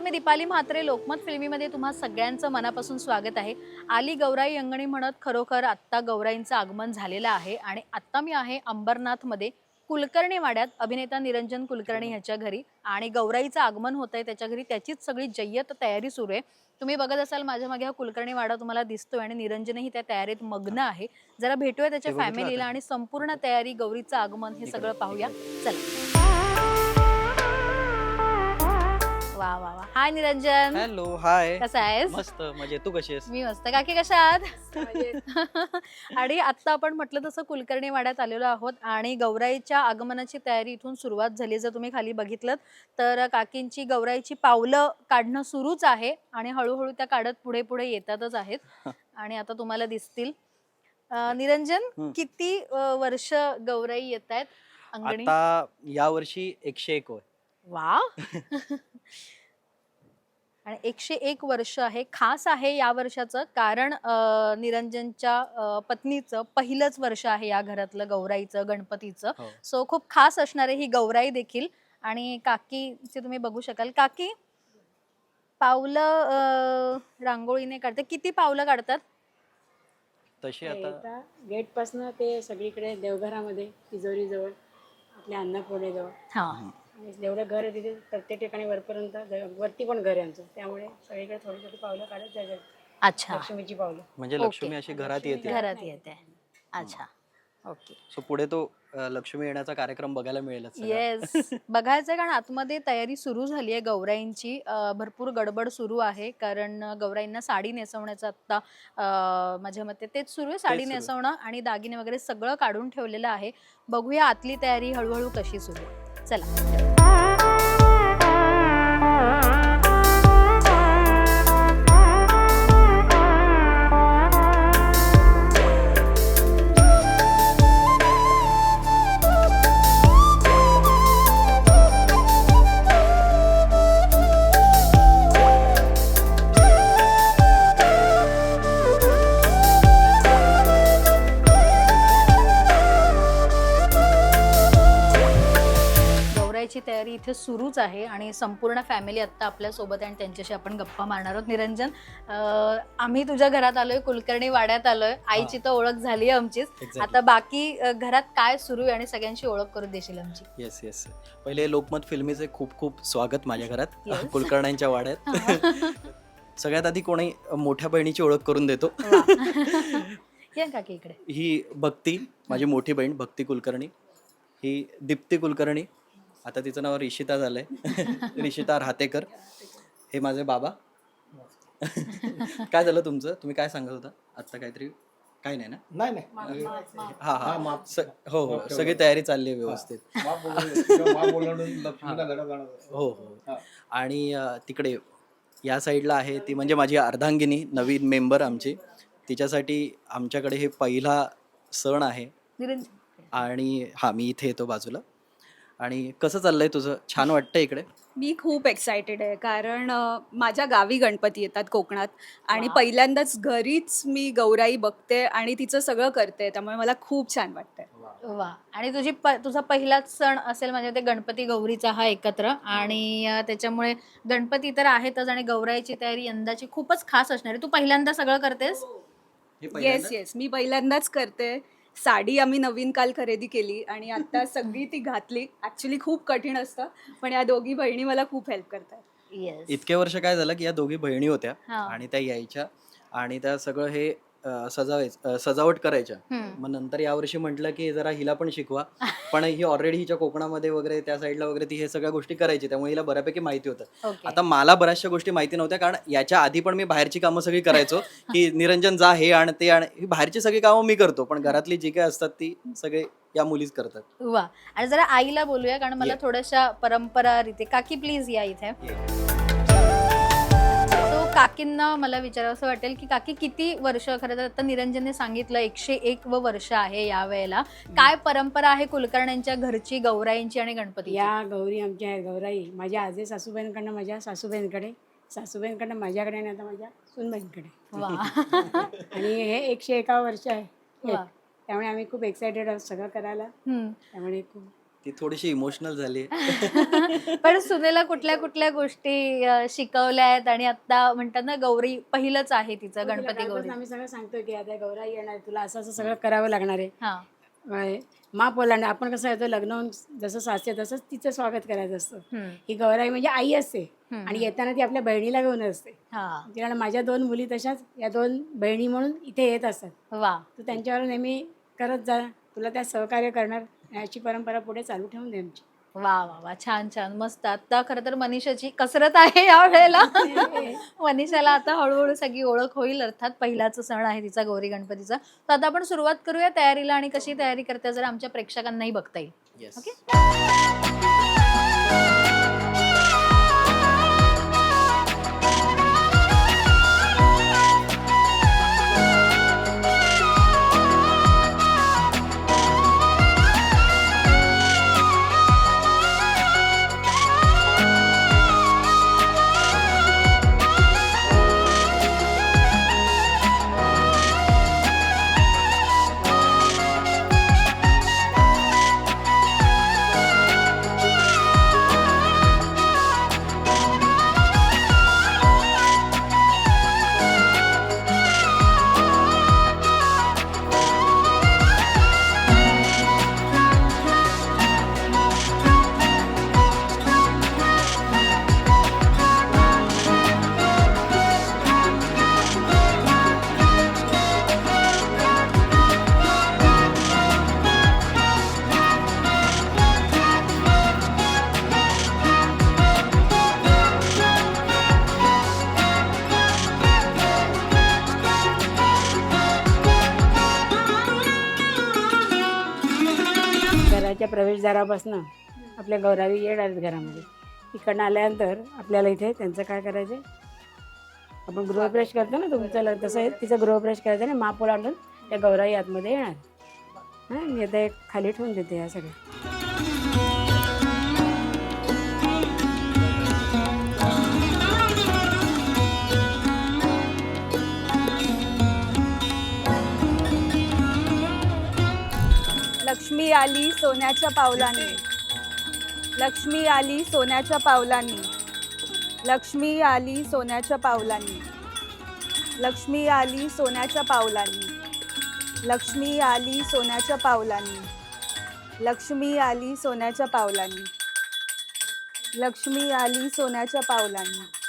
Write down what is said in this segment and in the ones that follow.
नमस्कार मी दीपाली म्हात्रे. लोकमत फिल्मीमध्ये तुम्हा सगळ्यांचं मनापासून स्वागत आहे. आली गौराई अंगणी म्हणत खरोखर आत्ता गौराईंचं आगमन झालेलं आहे आणि आत्ता मी आहे अंबरनाथमध्ये कुलकर्णी वाड्यात. अभिनेता निरंजन कुलकर्णी ह्याच्या घरी आणि गौराईचं आगमन होत आहे त्याच्या घरी. त्याचीच सगळी जय्यत तयारी सुरू आहे. तुम्ही बघत असाल माझ्या मागे हा कुलकर्णी वाडा तुम्हाला दिसतोय आणि निरंजनही त्या तयारीत मग्न आहे. जरा भेटूया त्याच्या फॅमिलीला. आणि संपूर्ण तयारी गौरीचं आगमन हे सगळं पाहूया. चला. वा वा वा. हाय निरंजन. हॅलो हाय कसा आहेस? मस्त म्हणजे तू कशी आहेस? मी मस्त. काकी कशा आहात? आणि आता आपण म्हटलं तसं कुलकर्णी वाड्यात आलेलो आहोत आणि गौराईच्या आगमनाची तयारी इथून सुरुवात झाली जर तुम्ही खाली बघितलं तर काकींची गौराईची पावलं काढणं सुरूच आहे आणि हळूहळू त्या काढत पुढे पुढे येतातच आहेत. आणि आता तुम्हाला दिसतील. निरंजन. किती वर्ष गौराई येत आहेत अंगणी? आता या वर्षी एकशे एक होय. वा आणि एकशे एक वर्ष आहे खास आहे या वर्षाचं कारण अं, निरंजनच्या अं, पत्नीचं पहिलंच वर्ष आहे या घरातलं गौराईचं गणपतीचं. हो. सो खूप खास असणार आहे ही गौराई देखील. आणि काकीचे तुम्ही बघू शकाल. काकी पावलं अं, रांगोळीने काढते. किती पावलं काढतात? तशी आता गेट पासन ते सगळीकडे देवघरामध्ये तिजोरीजवळ आपल्या अन्नपूर्णेजवळ. हा. आणि जेवढं घर आहे तिथे प्रत्येक ठिकाणी वरपर्यंत ज- वरती पण घर आहे आमचं. त्यामुळे सगळीकडे थोडी थोडी पावलं काढत जायचं अच्छा. लक्ष्मीची पावलं. म्हणजे ओके. लक्ष्मी अशी घरात येते. घरात येते. अच्छा. ओके. सो पुढे तो अ, लक्ष्मी येण्याचा कार्यक्रम बघायला मिळेलच. येस बघायचंय कारण आतमध्ये तयारी सुरू झाली आहे गौराईंची. अं, भरपूर गडबड सुरू आहे कारण गौराईंना साडी नेसवण्याचं आता अं, माझ्या मते तेच सुरू आहे साडी सुरू आहे. नेसवणं आणि दागिने वगैरे सगळं काढून ठेवलेलं आहे. बघूया आतली तयारी हळूहळू कशी सुरू आहे. चला. इथे सुरूच आहे आणि संपूर्ण फॅमिली आत्ता आपल्यासोबत आहे आणि त्यांच्याशी आपण गप्पा मारणार आहोत. निरंजन आम्ही तुझ्या घरात आलोय कुलकर्णी वाड्यात आलोय. आईची तर ओळख झाली आहे आमचीच. आता बाकी घरात काय सुरू आहे आणि सगळ्यांची ओळख करून देशील आमची? येस येस पहिले लोकमत फिल्मीचे खूप खूप स्वागत माझ्या घरात. कुलकर्ण्यांच्या वाड्यात. सगळ्यात आधी कोणी मोठ्या बहिणीची ओळख करून देतो. ही भक्ती माझी मोठी बहीण भक्ती कुलकर्णी. ही दीप्ती कुलकर्णी. आता तिचं नाव रिशिता झालंय. रिशिता राहतेकर. हे माझे बाबा. काय झालं तुमचं? तुम्ही काय सांगत होता? आत्ता काहीतरी? काय नाही ना? नाही नाही. हा हा. स- हो हो. सगळी तयारी चालली आहे व्यवस्थित. बोलवलं. लक्ष्मीला जाणार हो हो. हा. आणि अ, तिकडे या साईडला आहे ती म्हणजे माझी अर्धांगिनी नवीन मेंबर आमची. तिच्यासाठी आमच्याकडे हे पहिला सण आहे. निरंजन. आणि हा मी इथे येतो बाजूला. आणि कसं चाललंय तुझं? छान वाटतंय इकडे? मी खूप एक्सायटेड आहे कारण अ, माझ्या गावी गणपती येतात कोकणात आणि वा. पहिल्यांदाच घरीच मी गौराई बघते आणि तिचं सगळं करते त्यामुळे मला खूप छान वाटतंय. वा आणि तुझी प- तुझा पहिलाच सण असेल म्हणजे ते गणपती गौरीचा हा एकत्र आणि अं, त्याच्यामुळे गणपती तर आहेतच आणि गौराईची तयारी यंदाची खूपच खास असणार आहे. तू पहिल्यांदा सगळं करतेस? हे. येस पहिल्यांदा? येस मी पहिल्यांदाच करते. साडी आम्ही नवीन काल खरेदी केली आणि आता सगळी ती घातली. ऍक्च्युली खूप कठीण असतं पण या दोघी बहिणी मला खूप हेल्प करतात. येस इतके वर्ष काय झालं की या दोघी बहिणी होत्या हा. आणि त्या यायच्या आणि त्या सगळं हे अ, सजावायच अ, सजावट करायच्या. मग नंतर यावर्षी म्हटलं की जरा हिला पण शिकवा. पण ही ऑलरेडी हिच्या कोकणामध्ये वगैरे त्या साईडला वगैरे ती हे सगळ्या गोष्टी करायची. त्यामुळे हिला बऱ्यापैकी माहिती होतं. ओके. आता मला बऱ्याचशा गोष्टी माहिती नव्हत्या. कारण याच्या आधी पण मी बाहेरची कामं सगळी करायचो. की निरंजन जा हे आण ते आण. ही बाहेरची सगळी कामं मी करतो. पण घरातली जी काय असतात ती सगळे या मुलीच करतात. वा. आणि जरा आईला बोलूया. कारण मला ये. थोड्याशा परंपरा रीती काकी प्लीज या इथे. काकींना मला विचारावं वाटेल की काकी किती वर्ष खरं तर आता निरंजनने सांगितलं एकशे एक व वर्ष आहे या वेळेला. काय परंपरा आहे कुलकर्ण्यांच्या घरची गौराईंची आणि गणपती या गौरी आमच्या आहेत गौराई. माझ्या आजी सासूबाईंकडनं माझ्या सासूबाईंकडे. सासूबाईंकडनं माझ्याकडे आणि आता माझ्या सुनबाईंकडे. वा. आणि हे एकशे एका वर्ष आहे. वा. त्यामुळे आम्ही खूप एक्सायटेड आहोत सगळं करायला. हम्म. त्यामुळे खूप ती थोडीशी इमोशनल झाली पण सुनेला कुठल्या कुठल्या गोष्टी अ, शिकवल्या आहेत आणि आता म्हणतात ना गौरी पहिलंच आहे तिचं तिला गणपती गौरी. आम्ही सगळं सांगतोय की आता गौराई येणार तुला असं असं सगळं करावं लागणार आहे. हा. अं, माप आपण कसं येतो लग्न होऊन जसं सासते तसंच तिचं स्वागत करायचं असतं. हम्म, ही गौराई म्हणजे आई असते. हम्म. आणि येताना ती आपल्या बहिणीला घेऊन असते. हा. कारण माझ्या दोन मुली तशाच या दोन बहिणी म्हणून इथे येत असतात. वा. तू त्यांच्यावर नेहमी करत जा. तुला त्यात सहकार्य करणार. याची परंपरा पुढे चालू ठेवून दे आमची. वा वा वा. छान छान. मस्त. आता खरं तर मनीषाची कसरत आहे या वेळेला. मनीषाला आता हळूहळू सगळी ओळख होईल अर्थात पहिलाच सण आहे तिचा गौरी गणपतीचा. तर आता आपण सुरुवात करूया तयारीला आणि कशी तयारी करते जर आमच्या प्रेक्षकांनाही बघता येईल. ओके जरापासनं आपल्या गौरावी येणार आहेत घरामध्ये. इकडनं आल्यानंतर आपल्याला इथे त्यांचं काय करायचं आपण गृहप्रवेश करतो ना तुमचं तसं तिचं गृहप्रवेश करायचं आणि माप आणून त्या गौराई आतमध्ये येणार. हां मी आता एक खाली ठेवून देते या सगळ्या. लक्ष्मी आली सोन्याच्या पावलांनी. लक्ष्मी आली सोन्याच्या पावलांनी. लक्ष्मी आली सोन्याच्या पावलांनी. लक्ष्मी आली सोन्याच्या पावलांनी. लक्ष्मी आली सोन्याच्या पावलांनी. लक्ष्मी आली सोन्याच्या पावलांनी. लक्ष्मी आली सोन्याच्या पावलांनी.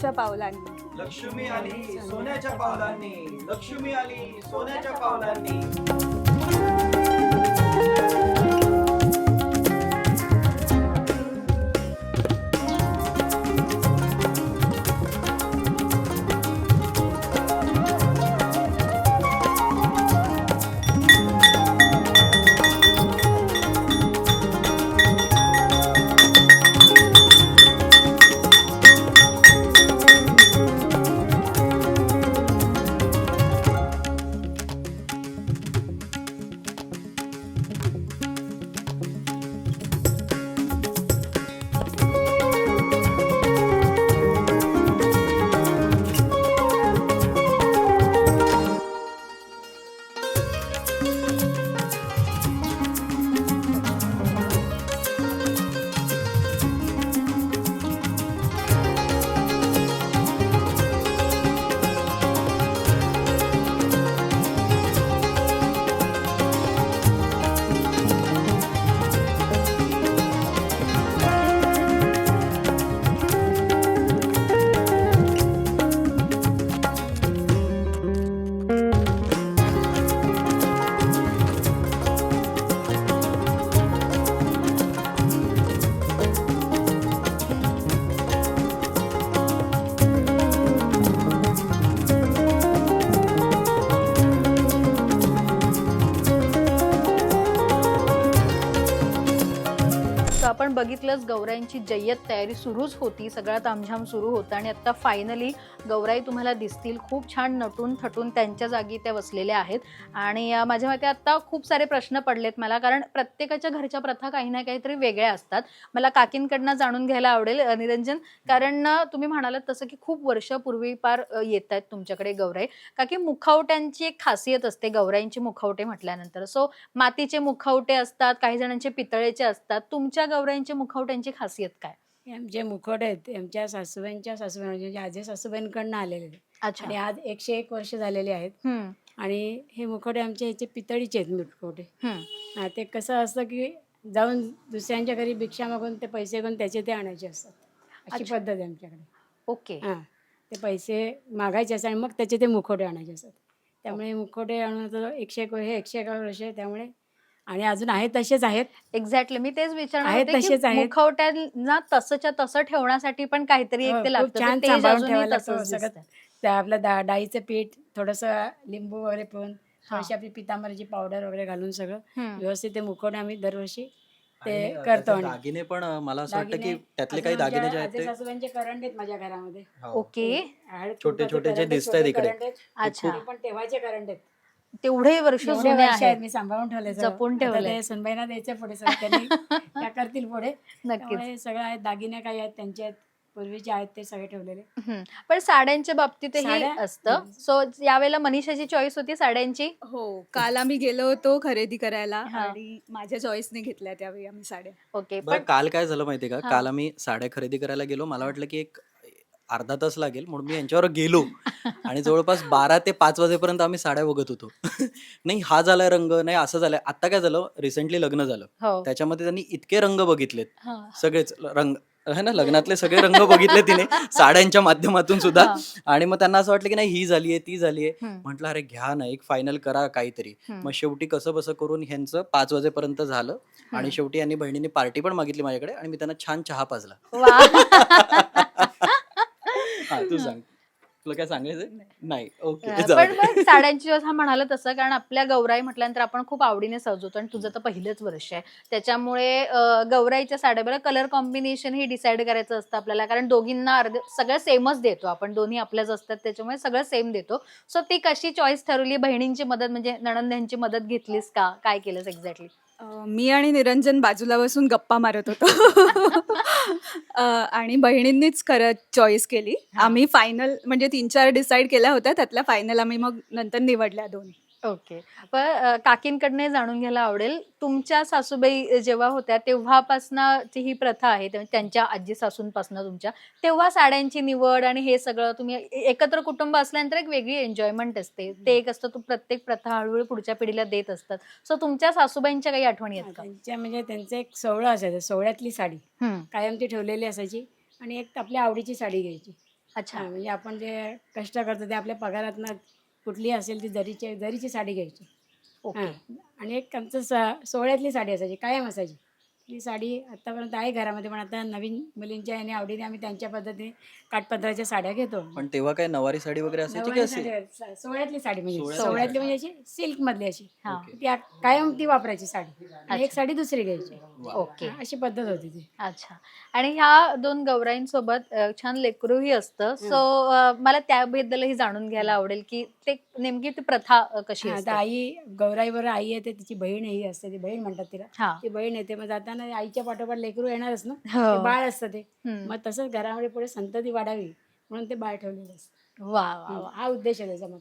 सोन्याच्या पावलांनी. लक्ष्मी आली सोन्याच्या पावलांनी. लक्ष्मी आली सोन्याच्या पावलांनी. बघितलंच गौराईंची जय्यत तयारी सुरूच होती. सगळा तामझाम सुरू होता आणि आत्ता फायनली गौराई तुम्हाला दिसतील. खूप छान नटून थटून त्यांच्या जागी त्या बसलेल्या आहेत. आणि माझ्या मते आत्ता खूप सारे प्रश्न पडलेत मला कारण प्रत्येकाच्या घरच्या प्रथा काही ना काहीतरी वेगळ्या असतात. मला काकींकडनं जाणून घ्यायला आवडेल निरंजन कारण तुम्ही म्हणालात तसं की खूप वर्षापूर्वी पार येत आहेत तुमच्याकडे गौराई. काकी मुखवट्यांची एक खासियत असते गौराईंची मुखवटे म्हटल्यानंतर. सो मातीचे मुखवटे असतात काही जणांचे पितळेचे असतात. तुमच्या गौराईंच्या मुखवट्यांची खासियत काय? हे आमचे मुखवटे आहेत. ते आमच्या सासूबाईंच्या सासूबाई म्हणजे आजी सासूबाईंकडनं आलेले. आहेत. अच्छा. आणि आज एकशे एक वर्ष झालेले आहेत. हम्म, आणि हे मुखवटे आमचे ह्याचे पितळीचे आहेत मुखवटे. हम्म. हा, ते कसं असतं की जाऊन दुसऱ्यांच्या घरी भिक्षा मागून ते पैसे घेऊन त्याचे ते आणायचे असतात. अशी अच्छा. पद्धत आहे आमच्याकडे. ओके. हां ते पैसे मागायचे असतात आणि मग त्याचे ते मुखवटे आणायचे असतात. त्यामुळे मुखवटे आणून आता एकशे एक हे एकशे एक वर्ष आहे. त्यामुळे आणि अजून आहेत तसेच आहेत एक्झॅक्टली मी तेच विचारणार आहेत होते तसेच की आहेत. मुखवट्यांना तसच्या तसं ठेवण्यासाठी पण काहीतरी हो, एक ते खूप लागतं छान ते तेज सांभाळून अजूनही ठेवायला लागतं तसंच सगळं. दिसतं. त्या आपलं डा डाळीचं पीठ थोडंसं लिंबू वगैरे पिऊन हा. थोडीशी आपली पितांबरीची पावडर वगैरे घालून सगळं हम्म. व्यवस्थित ते मुखवटे आम्ही दरवर्षी ते आणि, अं, करतो त्याचे आणि दागिने पण अं, मला असं वाटतं की दागिने- त्यातले अजून काही दागिने जे आहेत सासूबाईंचे करंट आहेत माझ्या घरामध्ये हो. ओके हळद छोटे कुंकवाचे छोटे जे करंट आहेत, दिसतायत छोटे इकडे. आहेत. अच्छा ते पण तेव्हाचे करंट आहेत तेवढे वर्ष एवढे जुने वर्ष आहेत आहेत मी सांभाळून ठेवले सगळं. जपून आता ठेवलंय. ते सुनबाईना द्यायचं पुढे सगळं त्यांनी त्या करतील पुढे नक्कीच त्यामुळे सगळं आहेत दागिने काही आहेत त्यांचे आहेत पूर्वीचे आहेत ते सगळे ठेवलेले हम्म. पण साड्यांच्या बाबतीतही साड्या? असतं हम्म. सो यावेळेला मनीषाची चॉईस होती साड्यांची हो काल आम्ही गेलो होतो खरेदी करायला हा. आणि माझ्या चॉईसने घेतल्या त्यावेळी आम्ही साड्या ओके बरं पण काल काय झालं माहितीये का हा. काल आम्ही साड्या खरेदी करायला गेलो मला वाटलं की एक अर्धा तास लागेल म्हणून मी यांच्यावर गेलो. आणि जवळपास बारा ते पाच वाजेपर्यंत आम्ही साड्या बघत होतो. नाही हा झालाय रंग नाही असं झालंय आता काय झालं? रिसेंटली लग्न झालं. हो. त्याच्यामध्ये त्यांनी इतके रंग बघितलेत. हा. सगळेच रंग है ना लग्नातले सगळे रंग बघितले तिने साड्यांच्या माध्यमातून सुद्धा. आणि मग त्यांना असं वाटलं की नाही ही झालीये ती झालीये. म्हटलं अरे घ्या ना एक फायनल करा काहीतरी. मग शेवटी कसं बसं करून ह्यांचं पाच वाजेपर्यंत झालं. आणि शेवटी यांनी बहिणीने पार्टी पण मागितली माझ्याकडे आणि मी त्यांना छान चहा पाजला. हा तू सांग. तुला काय सांगायचं नाही. ओके जाऊ पण दे. मग साड्यांची जसं म्हणाल तसं कारण आपल्या गौराई म्हटल्यानंतर आपण खूप आवडीने सजवतो आणि तुझं तर पहिलंच वर्ष आहे. त्याच्यामुळे अं, गौराईच्या साड्या बरं कलर कॉम्बिनेशन ही डिसाईड करायचं असतं आपल्याला कारण दोघींना अर्धे सगळं सेमच देतो आपण. दोन्ही आपल्याच असतात त्याच्यामुळे सगळं सेम देतो. सो ती कशी चॉईस ठरवली? बहिणींची मदत म्हणजे नणंद्यांची मदत घेतलीस का? काय केलंस एक्झॅक्टली अं, मी आणि निरंजन बाजूला बसून गप्पा मारत होतो. अं, आणि बहिणींनीच खरं चॉईस केली. हा. आम्ही फायनल म्हणजे तीन चार डिसाईड केल्या होत्या. त्यातल्या फायनल आम्ही मग नंतर निवडल्या दोन्ही. ओके. पण काकींकडनं जाणून घ्यायला आवडेल तुमच्या सासूबाई जेव्हा होत्या तेव्हापासनची ही प्रथा आहे त्या- त्यांच्या आजी सासूंपासनं तुमच्या तेव्हा साड्यांची निवड आणि हे सगळं तुम्ही एकत्र कुटुंब असल्यानंतर एक वेगळी एन्जॉयमेंट असते. ते एक असतं तू प्रत्येक प्रथा हळूहळू पुढच्या पिढीला देत असतात. सो तुमच्या सासूबाईंच्या काही आठवणी आहेत का? त्यांच्या म्हणजे त्यांचं एक सोहळं असायचं सोहळ्यातली साडी. कायम ती ठेवलेली असायची आणि एक आपल्या आवडीची साडी घ्यायची. अच्छा. म्हणजे आपण जे कष्ट करतो ते आपल्या पगारातनं कुठली असेल ती जरीची जरीची साडी घ्यायची. ओके. आणि एक आमचं स- सोहळ्यातली साडी असायची कायम असायची. ती साडी आतापर्यंत आहे घरामध्ये पण आता नवीन मुलींच्या याने आवडीने आम्ही त्यांच्या पद्धतीने काठपदराच्या साड्या घेतो. पण तेव्हा काय नवारी साडी वगैरे असायची की नऊवारी असे साडी, स- सोहळ्यातली साडी म्हणजे सोहळ्यातली सोहळ्यातली म्हणजे अशी सिल्क मधली अशी. हा. ओके. कायम ती वापरायची साडी. आणि एक. साडी दुसरी घ्यायची. ओके. हा, अशी पद्धत होती ती. अच्छा. आणि ह्या दोन गौराईंसोबत अ, छान लेकरूही असतं. सो मला त्याबद्दलही जाणून घ्यायला आवडेल की ते नेमकी ती प्रथा अ, कशी हा, असते? आता आई गौराईवर आई येते तिची बहीण ही असते ती बहीण म्हणतात तिला. हा. ती बहीण येते मग जाताना आईच्या पाठोपाठ लेकरू येणारच ना? हो. ते बाळ असतं ते. हम्म. मग तसंच घरामध्ये पुढे संतती वाढावी म्हणून ते बाळ ठेवलेलं असतं. वा वा वा. हा उद्देश आहे त्याचा मग.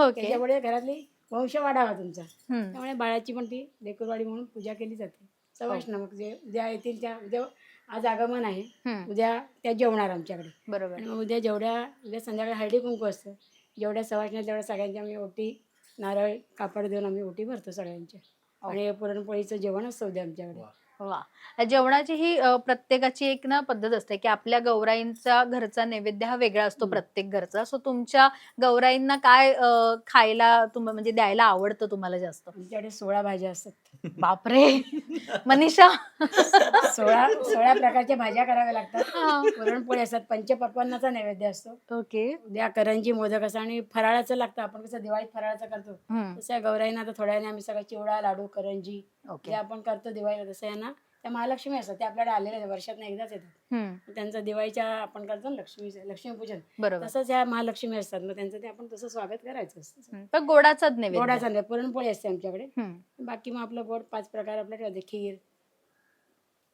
ओके त्याच्यामुळे घरातली वंश वाढावा तुमचा. हम्म. त्यामुळे बाळाची पण ती लेकरवाडी म्हणून पूजा केली जाते. सवाश ना मग जे उद्या येतील त्या उद्या आज आगमन आहे. हम्म. उद्या त्या जेवणार आमच्याकडे. बरोबर. आणि मग उद्या जेवढ्या उद्या संध्याकाळी हळदी कुंकू असतं. जेवढ्या सवाशण्या तेवढ्या सगळ्यांच्या आम्ही ओटी नारळ कापड देऊन आम्ही ओटी भरतो सगळ्यांच्या आणि पुरणपोळीचं जेवण असतं उद्या आमच्याकडे. वा. जेवणाची ही अ, प्रत्येकाची एक ना पद्धत असते की आपल्या गौराईंचा घरचा नैवेद्य हा वेगळा असतो हम्म. प्रत्येक घरचा. सो तुमच्या गौराईंना काय अ, खायला तुम म्हणजे द्यायला आवडतं तुम्हाला जास्त? आमच्याकडे सोळा भाज्या असतात. बापरे! मनीषा! सोळा सोळा प्रकारच्या भाज्या कराव्या लागतात. पुरणपोळी असतात पंचपक्वान्नाचा नैवेद्य असतो. ओके. उद्या करंजी मोदक असं आणि फराळाचं लागतं. आपण कसं दिवाळीत फराळाचं करतो. हम्म. तसं या गौराईंना आता थोड्या वेळाने आम्ही सगळं चिवडा लाडू करंजी ओके. आपण करतो दिवाळीला तसं यांना त्या महालक्ष्मी असतात ते आपल्याकडे आलेल्या आहेत वर्षात एकदाच येतात. त्यांचं दिवाळीच्या आपण करतो ना लक्ष्मीचं लक्ष्मीपूजन. बरोबर. तसंच ह्या महालक्ष्मी असतात मग त्यांचं ते आपण तसं स्वागत करायचं असतं. पण गोडाचाच नैवेद्य. गोडाचा नाही पुरणपोळी असते आमच्याकडे. बाकी मग आपलं गोड पाच प्रकार आपल्या ठेवते खीर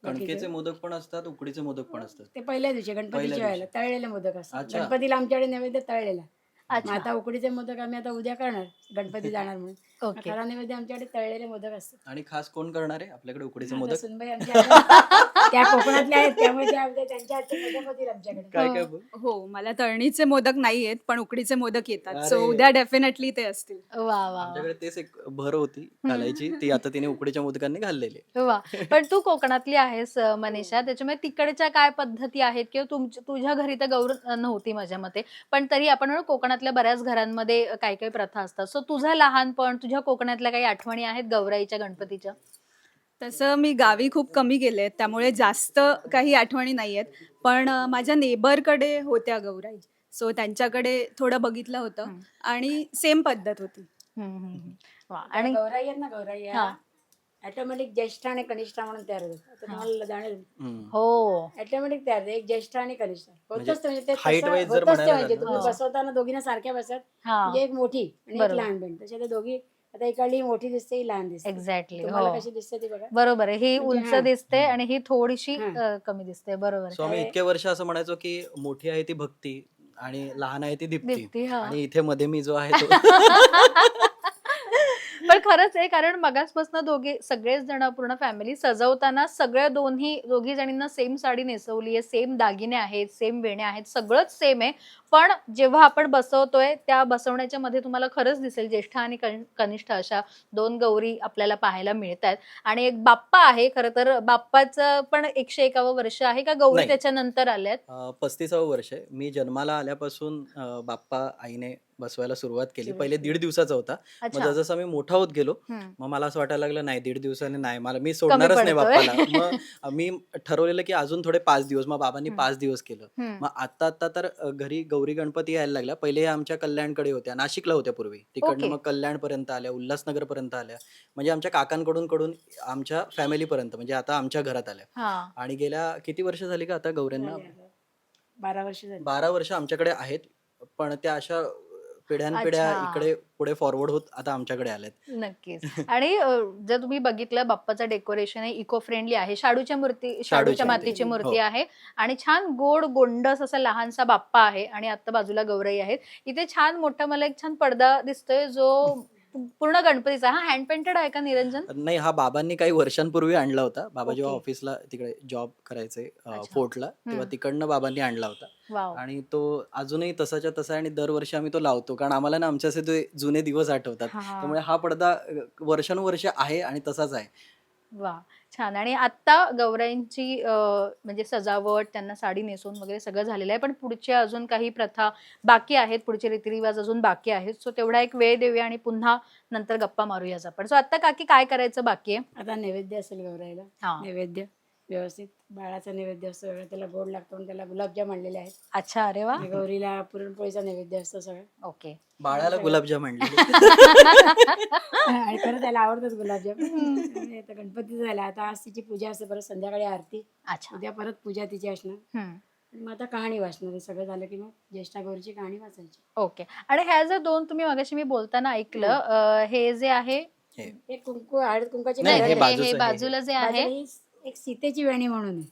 कणकेचे मोदक पण असतात उकडीचे मोदक पण असतात. ते पहिल्या दिवशी गणपतीच्या. वेळेला तळलेले मोदक असतात. गणपतीला आमच्याकडे नैवेद्य तळलेला. आता उकडीचे मोदक आम्ही आता उद्या करणार गणपती जाणार म्हणून. ओके. आमच्याकडे तळलेले मोदक असतात. आणि खास कोण करणार आहे? आपल्याकडे उकडीचे आता मोदक? सुनबाई आमच्या आहेत. त्या कोकणातल्या आहेत त्यामुळे त्या आमच्या त्यांच्या हातचे मोदक होतील आमच्याकडे. काय काय बोल? हो मला तळणीचे मोदक नाही आहेत पण उकडीचे मोदक येतात. सो अरे. उद्या डेफिनेटली ते असतील. वा वा आमच्याकडे तेच एक भर होती घालायची. ती आता तिने उकडीच्या मोदकांनी घाललेली आहे. वा. पण तू कोकणातली आहेस अ, मनीषा. त्याच्यामुळे तिकडच्या काय पद्धती आहेत? किंवा तुमच्या तुझ्या घरी तर गौर नव्हती माझ्या मते. पण तरी आपण म्हणू कोकणातल्या बऱ्याच घरांमध्ये काही काही प्रथा असतात. सो तुझं लहानपण तुझ्या कोकणातल्या काही आठवणी आहेत गौराईच्या गणपतीच्या? तसं मी गावी खूप कमी गेले त्यामुळे जास्त काही आठवणी नाही आहेत. पण माझ्या नेबरकडे होत्या गौराई. सो त्यांच्याकडे थोडं बघितलं होतं. आणि सेम पद्धत होती. आणि गौराई आहेत ना गौराई हा. ऑटोमॅटिक ज्येष्ठ आणि कनिष्ठ म्हणून तयार होतात. आता तुम्हाला जाणेल. हो. ऑटोमॅटिक तयार एक ज्येष्ठ आणि कनिष्ठ. म्हणजे होतच ते म्हणजे ते तसं- होतच ते म्हणजे तुम्ही ना. बसवताना दोघींना सारख्या बसत हा. म्हणजे एक मोठी आणि एक. लहान बहीण. तशा त्या दोघी आता इकडली ही मोठी दिसते ही लहान दिसते. एक्झॅक्टली तुम्हाला हो. कशी दिसते ती बघा. बरोबर आहे. ही म्हणजे उंच हा. दिसते आणि ही थोडीशी हा. अ, कमी दिसते. बरोबर. आहे. सो आम्ही काय- इतके वर्ष असं म्हणायचो की मोठी आहे ती भक्ती आणि लहान आहे ती दीप्ती. दीप्ती हा. आणि इथे मध्ये मी जो आहे तो. पण खरंच आहे कारण मगासपासून दोघे सगळेच जण पूर्ण फॅमिली सजवताना सगळ्या दोन्ही दोघी जणींना सेम साडी नेसवली आहे सेम दागिने आहेत सेम वेण्या आहेत सगळंच सेम आहे. पण जेव्हा आपण बसवतोय त्या बसवण्याच्या मध्ये तुम्हाला खरंच दिसेल ज्येष्ठ आणि कन- कनिष्ठ अशा दोन गौरी आपल्याला पाहायला मिळत आहेत आणि एक बाप्पा आहे खरं तर बाप्पाचं पण एकशे एकावं वर्ष आहे का गौरी. त्याच्यानंतर आल्यात पस्तीसावं वर्ष आहे मी जन्माला आल्यापासून बाप्पा आईने बसवायला सुरुवात केली पहिले. दीड दिवसाचा होता मग जसं मी मोठा होत गेलो. मग मला असं वाटायला लागलं नाही दीड दिवसाने नाही मला मी सोडणारच नाही. बाप्पाला मग मी ठरवलेलं की अजून थोडे पाच दिवस मग बाबांनी. पाच दिवस केलं. मग आता आता तर घरी गौरी गणपती यायला लागल्या. पहिले ह्या आमच्या कल्याणकडे होत्या. नाशिकला होत्या पूर्वी. तिकडनं ओके. मग कल्याण पर्यंत आल्या उल्हासनगर पर्यंत आल्या. म्हणजे आमच्या काकांकडून कडून आमच्या फॅमिली पर्यंत म्हणजे आता आमच्या घरात आल्या. हा. आणि गेल्या किती वर्ष झाली का आता गौऱ्यांना. बारा वर्ष झाली. बारा वर्ष आमच्याकडे आहेत. पण त्या अशा पिढ्यानपिढ्या अच्छा. इकडे पुढे फॉरवर्ड होत आता आमच्याकडे आल्यात नक्कीच. आणि अ, जर तुम्ही बघितलं बाप्पाचं डेकोरेशन आहे इको फ्रेंडली आहे. शाडूच्या मूर्ती शाडूच्या शाडूच्या मातीची मातीची, मूर्ती हो. आहे. आणि छान गोड गोंडस असा लहानसा बाप्पा आहे आणि आता बाजूला गौराई आहेत. इथे छान मोठा मला एक छान पडदा दिसतोय जो पूर्ण गणपतीचा हा हँड पेंटेड आहे का निरंजन नाही हा बाबांनी काही वर्षांपूर्वी आणला होता बाबा जेव्हा. ऑफिसला तिकडे जॉब करायचे अ, अच्छा. फोर्टला तेव्हा हम्म. तिकडनं बाबांनी आणला होता वाव आणि तो अजूनही तसाच्या तसा आहे आणि दरवर्षी आम्ही तो लावतो कारण आम्हाला ना आमचे असे ते जुने दिवस आठवतात हा. त्यामुळे हा पडदा अ, वर्षानुवर्ष आहे आणि तसाच आहे वा छान. आणि आता गौराईंची म्हणजे सजावट त्यांना साडी नेसून वगैरे सगळं झालेलं आहे. पण पुढच्या अजून काही प्रथा बाकी आहेत. पुढचे रीतिरिवाज अजून बाकी आहेत. सो तेवढा एक वेळ देऊया आणि पुन्हा नंतर गप्पा मारूयाच आपण. सो आता काकी काय करायचं बाकी आहे? आता नैवेद्य असेल गौराईला हा. नैवेद्य. व्यवस्थित बाळाचा नैवेद्य असतो वेगळा त्याला गोड लागतो म्हणून त्याला गुलाबजाम आणलेले आहेत. अच्छा अरे वा. आणि गौरीला पुरणपोळीचा नैवेद्य असतो सगळं. ओके. बाळाला गुलाबजाम आणले. आणि परत त्याला आवडतात गुलाबजाम. आणि आता गणपती झाला आता आज तिची पूजा असते परत संध्याकाळी आरती. अच्छा. उद्या परत पूजा तिची असणार. हम्म. आणि मग आता कहाणी वाचणार हे सगळं झालं की मग ज्येष्ठा गौरीची कहाणी वाचायची. ओके. आणि ह्या जर दोन तुम्ही मगाशी मी बोलताना ऐकलं अ, हे जे आहे हे. हे कुंकू हळद कुंकाची नाही, नाही, हे हे- बाजूचं हे बाजूला जे आहे बाजूला ही एक सीतेची वेणी म्हणून आहे.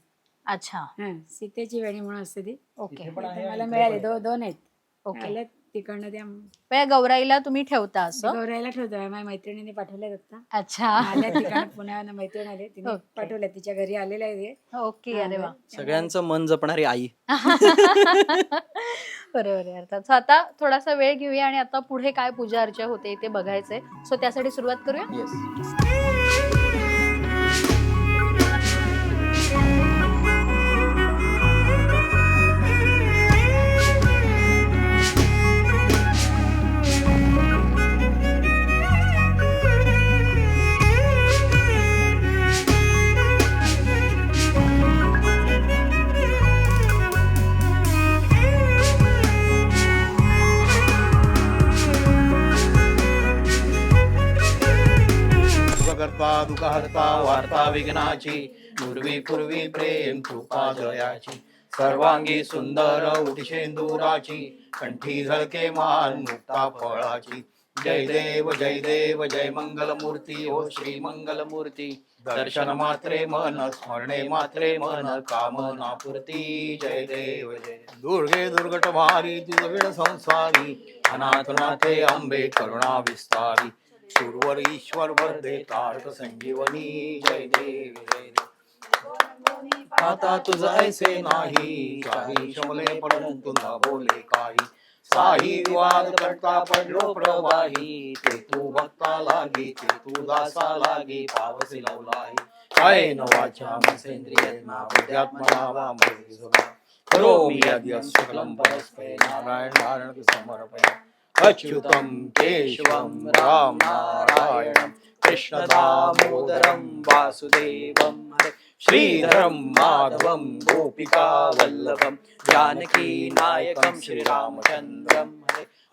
अच्छा. हा सीतेची वेणी म्हणून असते ती. ओके. पण आहे तर मला मिळाली. इकडे पण दो दोन आहेत. ओके. आल्यात तिकडनं त्या म्हणजे गौराईला तुम्ही ठेवता असं? गौराईला ठेवतोय माझ्या मैत्रिणीने पाठवल्यात आता अच्छा. आल्या तिकडनं पुण्यावर मैत्रीण आली. तिने. पाठवल्या. तिच्या घरी आलेल्या आहे. ओके अरे वा. सगळ्यांचं मन जपणारी आई. बरोबर आहे. अर्थात. सो आता थोडासा वेळ घेऊया आणि आता पुढे काय पूजा अर्चा होते ते बघायचंय. सो त्यासाठी सुरुवात करूया? येस करता दुःखहर्ता वार्ता विघ्नाची पूर्वी पूर्वी प्रेम कृपा जयाची. सर्वांगी सुंदर उठिशेंदुराची कंठी झळके मान मुक्ता फळाची. जय देव जय देव जय मंगल मूर्ती ओ श्री मंगल मूर्ती दर्शन मात्रे मन स्मरणे मात्रे मन कामना पूर्ती जय देव जय दुर्गे दुर्गट भारी तुझ संसारी अनाथ नाथे अंबे करुणा विस्तारी. सुरवर ईश्वर वर्धे तारक संजीवनी जय देव जय देव. आता तुझ ऐसे नाही काही शमले परंतु न बोले काही. साही वाद करता पडलो प्रवाही ते तू भक्ता लागी ते तू दासा लागी पावसी लावलाही. काय न वाचा मसेंद्रिय नामध्यात्मनावा करोमि यद्य सकलं परस्मै नारायण नारायण समर्पय अच्युतं केशवं राम नारायणं कृष्णदामोदरं वासुदेवं हरे। श्रीधरं माधवं गोपिकावल्लभं जानकीनायकं श्रीरामचन्द्रं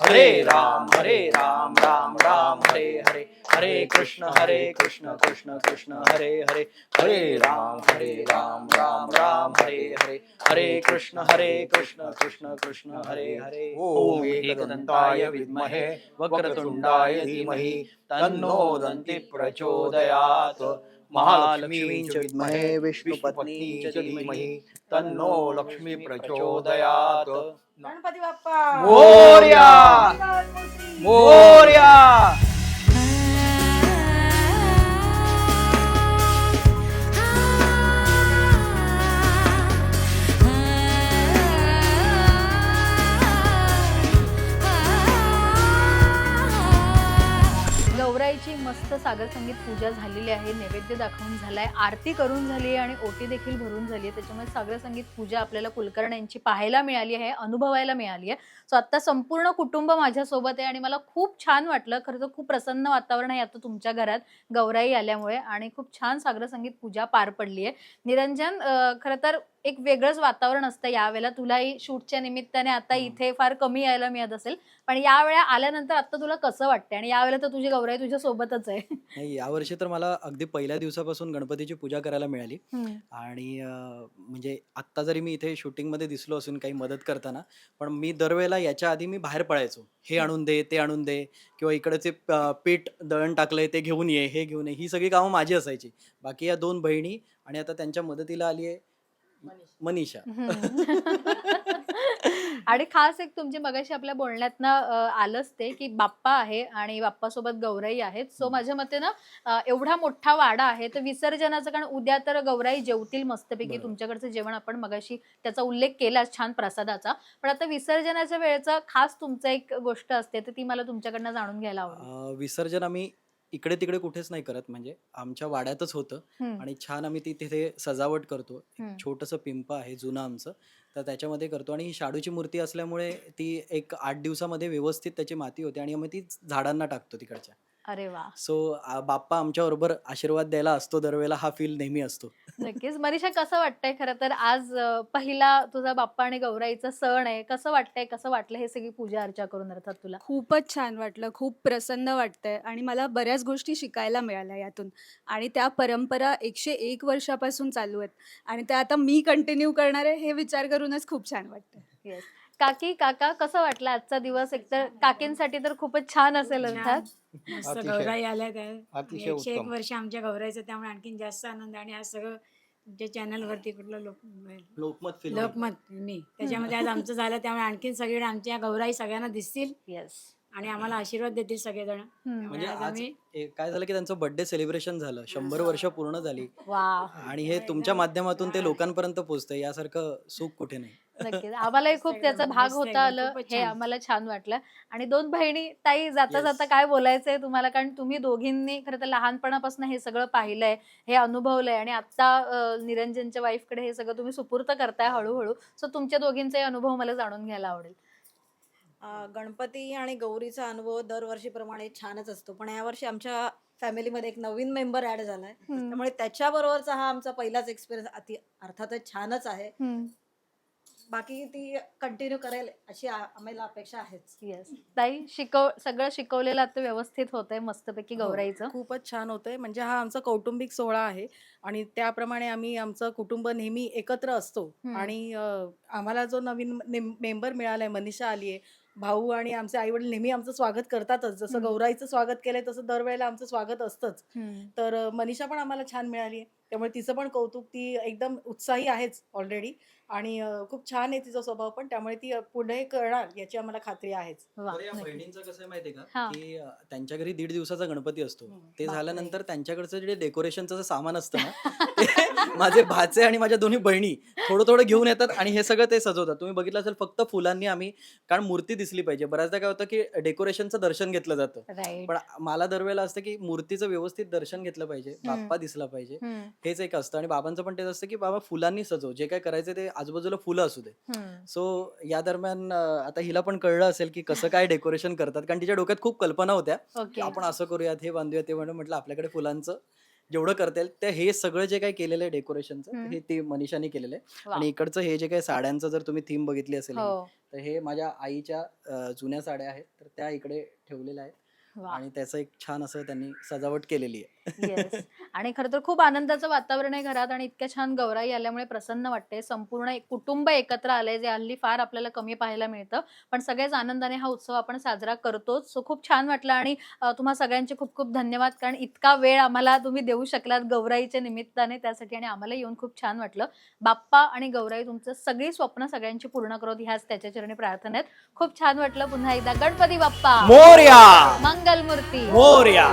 हरे राम हरे राम राम राम हरे हरे। हरे कृष्ण हरे कृष्ण कृष्ण कृष्ण हरे हरे। हरे राम हरे राम राम राम हरे हरे। हरे कृष्ण हरे कृष्ण कृष्ण कृष्ण हरे हरे। ओम एकदन्ताय विद्महे। वक्रतुण्डाय धीमहि। तन्नो दन्ति प्रचोदयात् महालक्ष्मी च विष्णु विष्णुपत्नी च धीमहि तन्नो लक्ष्मी प्रचोदयात्। गणपति बाप्पा। मोरया! मोरया! सागर संगीत पूजा झालेली आहे नैवेद्य दाखवून झालाय आरती करून झाली आहे आणि ओटी देखील भरून झाली आहे. त्याच्यामुळे सागर संगीत पूजा आपल्याला कुलकर्ण्यांची पाहायला मिळाली आहे अनुभवायला मिळाली आहे. सो आता संपूर्ण कुटुंब माझ्यासोबत आहे आणि मला खूप छान वाटलं. खरं तर खूप प्रसन्न वातावरण आहे आता तुमच्या घरात गौराई आल्यामुळे. आणि खूप छान सागर संगीत पूजा पार पडली आहे. निरंजन खरं तर एक वेगळंच वातावरण असतं यावेळेला. तुलाही शूटच्या निमित्ताने आता इथे फार कमी यायला मिळत असेल. पण यावेळेला आल्यानंतर आता तुला कसं वाटतंय? आणि यावेळेला तर तुझी गौराई तुझ्या सोबतच आहे. नाही यावर्षी तर मला अगदी पहिल्या दिवसापासून गणपतीची पूजा करायला मिळाली. आणि अं, म्हणजे आत्ता जरी मी इथे शूटिंगमध्ये दिसलो असून काही मदत करताना पण मी दरवेळेला याच्या आधी मी बाहेर पडायचो हे आणून दे ते आणून दे किंवा इकडचे पीठ दळण टाकलंय ते घेऊन ये हे घेऊन ये ही सगळी कामं माझी असायची. बाकी या दोन बहिणी आणि आता त्यांच्या मदतीला आली आहे मनीषा. आणि खास एक तुमची मगाशी आपल्या बोलण्यातनं अं, आलंच ते की बाप्पा आहे आणि बाप्पासोबत गौराई आहेत. सो माझ्या मते ना एवढा मोठा वाडा आहे तर विसर्जनाचं कारण उद्या तर गौराई जेवतील मस्तपैकी. तुमच्याकडचं जेवण आपण मगाशी त्याचा उल्लेख केला छान प्रसादाचा. पण आता विसर्जनाच्या वेळेचा खास तुमचं एक गोष्ट असते तर ती मला तुमच्याकडनं जाणून घ्यायला आवडेल विसर्जन आम्ही इकडे तिकडे कुठेच नाही करत म्हणजे आमच्या वाड्यातच होतं हम्म. आणि छान आम्ही ती तिथे सजावट करतो हम्म. छोटंसं पिंप आहे जुनं आमचं तर त्याच्यामध्ये करतो आणि ही शाडूची मूर्ती असल्यामुळे ती एक आठ दिवसामध्ये व्यवस्थित त्याची माती होते आणि आम्ही ती झाडांना टाकतो तिकडच्या अरे वा. सो बाप्पा आमच्या बरोबर आशीर्वाद द्यायला असतो दरवेळेला हा फील नेहमी असतो. नक्कीच. मनीषा कसं वाटतंय खरं तर आज अं, पहिला तुझा बाप्पा आणि गौराईचा सण आहे. कसं वाटतंय? कसं वाटलं हे सगळी पूजा अर्चा करून अर्थात तुला? खूपच छान वाटलं. खूप प्रसन्न वाटतंय आणि मला बऱ्याच गोष्टी शिकायला मिळाल्या यातून. आणि त्या परंपरा एकशे एक वर्षापासून चालू आहेत. आणि त्या आता मी कंटिन्यू करणार आहे हे विचार करूनच खूप छान वाटतं येस काकी काका कसं वाटलं आजचा दिवस? एकतर काकींसाठी तर खूपच छान असेल अर्थात. मस्त अतिशय. गौराई आल्या त्या. अतिशय एकशे एक उत्तम. वर्ष आमच्या गौराईचं त्यामुळे आणखीन जास्त आनंद आणि आज सगळं तुमच्या चॅनलवरती कुठलं लोक लोकमत फिल्म. लोकमत मी. त्याच्यामध्ये आज आमचं झालं त्यामुळे आणखीन सगळीकडे आमच्या गौराई सगळ्यांना दिसतील. येस आणि आम्हाला आशीर्वाद देतील सगळेजण. म्हणजे आज आज आम्ही ए- काय झालं की त्यांचं बर्थडे सेलिब्रेशन झालं. शंभर वर्ष पूर्ण झाली. वा आणि हे तुमच्या माध्यमातून ते लोकांपर्यंत पोहोचतंय. यासारखं सुख कुठे नाही. नक्कीच. आम्हालाही खूप त्याचा भाग होता आलं. हे. आम्हाला छान वाटलं. आणि दोन बहिणी ताई जाता Yes. जाता काय बोलायचंय तुम्हाला? कारण तुम्ही दोघींनी खरं तर लहानपणापासून हे सगळं पाहिलंय हे अनुभवलंय आणि आता निरंजनच्या वाईफकडे हे सगळं तुम्ही सुपूर्त करताय हळूहळू. सो तुमच्या दोघींचे अनुभव मला जाणून घ्यायला आवडेल. गणपती आणि गौरीचा अनुभव दरवर्षीप्रमाणे छानच असतो. पण यावर्षी आमच्या फॅमिलीमध्ये एक नवीन मेंबर ऍड झालाय. त्यामुळे त्याच्याबरोबरचा हा आमचा पहिलाच एक्सपिरियन्स अति अर्थातच छानच आहे. बाकी ती कंटिन्यू करेल अशी आ- आम्हाला अपेक्षा आहेच. येस ताई शिकव सगळं शिकवलेलं आता व्यवस्थित होतंय मस्तपैकी हो, गौराईचं. खूपच छान होतंय. म्हणजे हा आमचा कौटुंबिक सोहळा आहे आणि त्याप्रमाणे आम्ही आमचं कुटुंब नेहमी एकत्र असतो हम्म. आणि अ, आम्हाला जो नवीन मेंबर मिळालाय मनीषा आली आहे भाऊ आणि आमचे आई वडील नेहमी आमचं स्वागत करतातच. जसं हम्म. गौराईचं स्वागत केलंय तसं दरवेळेला आमचं स्वागत असतंच. तर अ, मनीषा पण आम्हाला छान मिळाली आहे. त्यामुळे तिचं पण कौतुक ती एकदम उत्साही आहेच ऑलरेडी आणि खूप छान आहे तिचा स्वभाव पण त्यामुळे ती पुढे करणार याची आम्हाला खात्री आहेच. वा, तर या नक्की. बहिणींचं कसं आहे माहितीये हा. का? की अं, त्यांच्या घरी दीड दिवसाचा गणपती असतो. हम्म. ते बापरे. झाल्यानंतर त्यांच्याकडचं जे डेकोरेशनचं जे सामान असतं ना ते माझे भाचे आणि माझ्या दोन्ही बहिणी थोडं थोडं घेऊन येतात आणि हे सगळं ते सजवतात. तुम्ही बघितलं असेल फक्त फुलांनी आम्ही कारण मूर्ती दिसली पाहिजे. बऱ्याचदा काय होतं की डेकोरेशनचं दर्शन घेतलं जातं. राईट. पण मला दरवेळेला असतं की मूर्तीचं व्यवस्थित दर्शन घेतलं पाहिजे. बाप्पा दिसला पाहिजे. हम्म. हेच एक असतं. आणि बाबांचं पण तेच असतं की बाबा फुलांनी सजव. जे काय करायचं ते आजूबाजूला फुलं असू दे. सो या दरम्यान आता हिला पण कळलं असेल की कसं काय डेकोरेशन करतात. कारण तिच्या डोक्यात खूप कल्पना होत्या. की आपण असं करूयात हे बांधूया ते म्हणून म्हटलं आपल्याकडे फुलांचं जेवढं करता येईल ते हे सगळं जे काही केलेलं आहे डेकोरेशनचं. हे ते मनीषाने केलेलं आहे. आणि इकडचं हे जे काही साड्यांचं जर तुम्ही थीम बघितली असेल हो. तर हे माझ्या आईच्या जुन्या साड्या आहेत तर त्या इकडे ठेवलेल्या आहेत. आणि त्याचं एक छान असं त्यांनी सजावट केलेली आहे. येस आणि खरं तर खूप आनंदाचं वातावरण आहे घरात आणि इतक्या छान गौराई आल्यामुळे प्रसन्न वाटते. संपूर्ण एक कुटुंब एकत्र आलंय जे हल्ली फार आपल्याला कमी पाहायला मिळतं. पण सगळेच आनंदाने हा उत्सव आपण साजरा करतोच. सो खूप छान वाटलं आणि तुम्हा सगळ्यांचे खूप खूप धन्यवाद. कारण इतका वेळ आम्हाला तुम्ही देऊ शकलात गौराईच्या निमित्ताने त्यासाठी आणि आम्हाला येऊन खूप छान वाटलं. बाप्पा आणि गौराई तुमचं सगळी स्वप्न सगळ्यांची पूर्ण करोत. ह्याच त्याच्या चरणी प्रार्थना आहेत. खूप छान वाटलं. पुन्हा एकदा गणपती बाप्पा. मोर्या. मंगलमूर्ती. मोर्या.